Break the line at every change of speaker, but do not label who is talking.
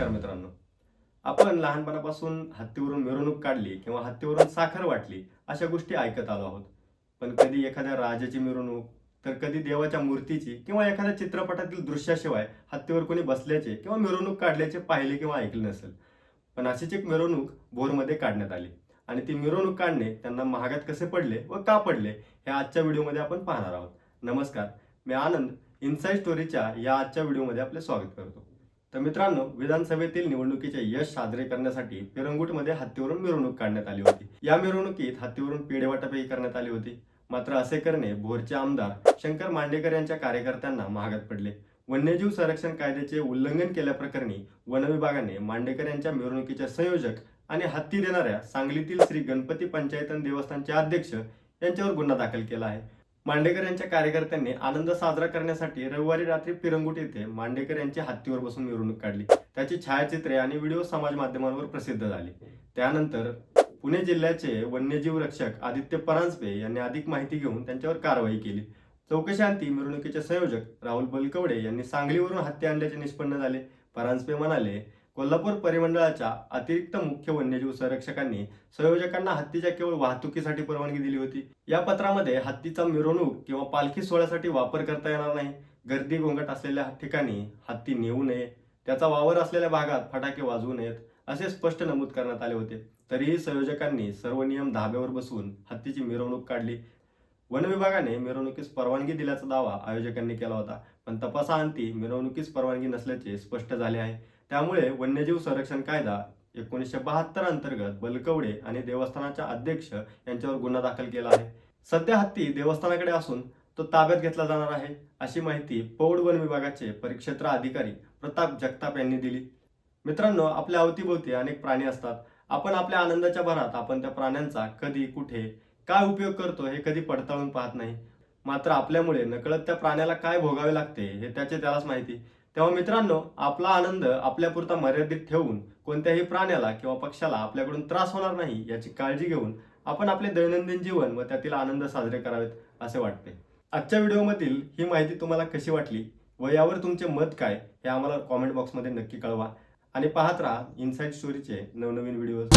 नमस्कार मित्रांनो. आपण लहानपणापासून हत्तीवरून मिरवणूक काढली किंवा हत्तीवरून साखर वाटली अशा गोष्टी ऐकत आलो आहोत. पण कधी एखाद्या राजाची मिरवणूक तर कधी देवाच्या मूर्तीची किंवा एखाद्या चित्रपटातील दृश्याशिवाय हत्तीवर कोणी बसल्याचे किंवा मिरवणूक काढल्याचे पाहिले किंवा ऐकले नसेल. पण अशीच एक मिरवणूक भोरमध्ये काढण्यात आली आणि ती मिरवणूक काढणे त्यांना महागात कसे पडले व का पडले हे आजच्या व्हिडिओमध्ये आपण पाहणार आहोत. नमस्कार मी आनंद. इन्साईड स्टोरीच्या या आजच्या व्हिडिओमध्ये आपले स्वागत करतो. तर मित्रांनो विधानसभेतील निवडणुकीचे यश साजरे करण्यासाठी पिरंगुटमध्ये हत्तीवरून मिरवणूक काढण्यात आली होती. या मिरवणुकीत हत्तीवरून पेढे वाटपही करण्यात आली होती. मात्र असे करणे भोरचे आमदार शंकर मांडेकर यांच्या कार्यकर्त्यांना महागात पडले. वन्यजीव संरक्षण कायद्याचे उल्लंघन केल्याप्रकरणी वन विभागाने मांडेकर यांच्या मिरवणुकीचे संयोजक आणि हत्ती देणाऱ्या सांगलीतील श्री गणपती पंचायतन देवस्थानचे अध्यक्ष यांच्यावर गुन्हा दाखल केला आहे. मांडेकर यांच्या कार्यकर्त्यांनी आनंद साजरा करण्यासाठी रविवारी रात्री पिरंगुट येथे मांडेकर यांची हत्तीवर बसून मिरवणूक काढली. त्याची छायाचित्रे आणि व्हिडिओ समाज माध्यमांवर प्रसिद्ध झाली. त्यानंतर पुणे जिल्ह्याचे वन्यजीव रक्षक आदित्य परांजपे यांनी अधिक माहिती घेऊन त्यांच्यावर कारवाई केली. चौकशांती मिरवणुकीचे संयोजक राहुल बलकवडे यांनी सांगलीवरून हत्ती आणल्याचे निष्पन्न झाले. परांजपे म्हणाले कोल्हापूर परिमंडळाच्या अतिरिक्त मुख्य वन्यजीव संरक्षकांनी संयोजकांना हत्तीच्या केवळ वाहतुकीसाठी परवानगी दिली होती. या पत्रामध्ये हत्तीचा मिरवणूक किंवा पालखी सोहळ्यासाठी वापर करता येणार नाही. गर्दी गोंगट असलेल्या ठिकाणी हत्ती नेऊ नये. त्याचा वावर असलेल्या भागात फटाके वाजवू नयेत असे स्पष्ट नमूद करण्यात आले होते. तरीही संयोजकांनी सर्व नियम धाब्यावर बसवून हत्तीची मिरवणूक काढली. वन विभागाने मिरवणुकीस परवानगी दिल्याचा दावा आयोजकांनी केला होता. पण तपासाअंती मिरवणुकीस परवानगी नसल्याचे स्पष्ट झाले आहे. त्यामुळे वन्यजीव संरक्षण कायदा एकोणीसशे बहात्तर अंतर्गत बलकवडे आणि देवस्थानाच्या अध्यक्ष यांच्यावर गुन्हा दाखल केला आहे. सध्या हत्ती देवस्थानाकडे असून तो ताब्यात घेतला जाणार आहे अशी माहिती पौड वन विभागाचे परिक्षेत्र अधिकारी प्रताप जगताप यांनी दिली. मित्रांनो आपल्या अवतीभोवती अनेक प्राणी असतात. आपण आपल्या आनंदाच्या भरात आपण त्या प्राण्यांचा कधी कुठे काय उपयोग करतो हे कधी पडताळून पाहत नाही. मात्र आपल्यामुळे नकळत त्या प्राण्याला काय भोगावे लागते हे त्याचे त्यालाच माहिती. तेव्हा मित्रांनो आपला आनंद आपल्यापुरता मर्यादित ठेवून कोणत्याही प्राण्याला किंवा पक्षाला आपल्याकडून त्रास होणार नाही याची काळजी घेऊन आपण आपले दैनंदिन जीवन व त्यातील आनंद साजरे करावेत असे वाटते. आजच्या व्हिडिओमधील ही माहिती तुम्हाला कशी वाटली व यावर तुमचे मत काय हे आम्हाला कॉमेंट बॉक्समध्ये नक्की कळवा. आणि पाहत राहा इनसाईड स्टोरीचे नवनवीन व्हिडिओज.